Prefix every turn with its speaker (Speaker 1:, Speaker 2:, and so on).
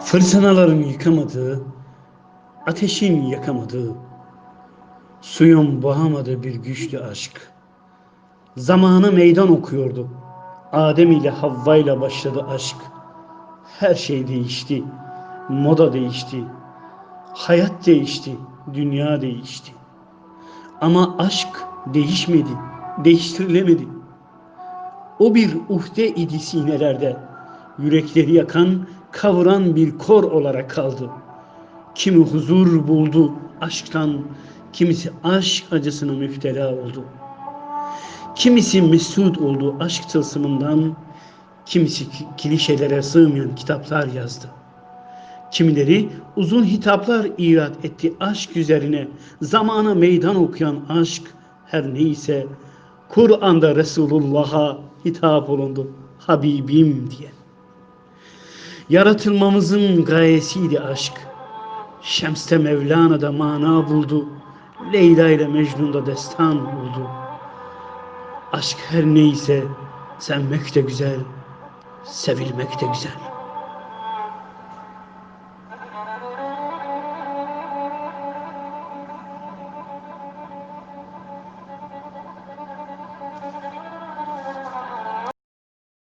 Speaker 1: Fırtınaların yıkamadığı, ateşin yakamadığı, suyun boğamadığı bir güçlü aşk. Zamanı meydan okuyordu. Adem ile Havva ile başladı aşk. Her şey değişti. Moda değişti. Hayat değişti. Dünya değişti. Ama aşk değişmedi. Değiştirilemedi. O bir uhde idi sinelerde. Yürekleri yakan, kavuran bir kor olarak kaldı. Kimi huzur buldu aşktan, kimisi aşk acısına müftela oldu. Kimisi mesut oldu aşk tılsımından, kimisi ki- klişelere sığmayan kitaplar yazdı. Kimileri uzun hitaplar irat etti aşk üzerine, zamana meydan okuyan aşk her neyse Kur'an'da Resulullah'a hitap olundu Habibim diye. Yaratılmamızın gayesiydi aşk. Şems'te Mevlana'da mana buldu. Leyla ile Mecnun'da destan oldu. Aşk her neyse sevmek de güzel, sevilmek de güzel.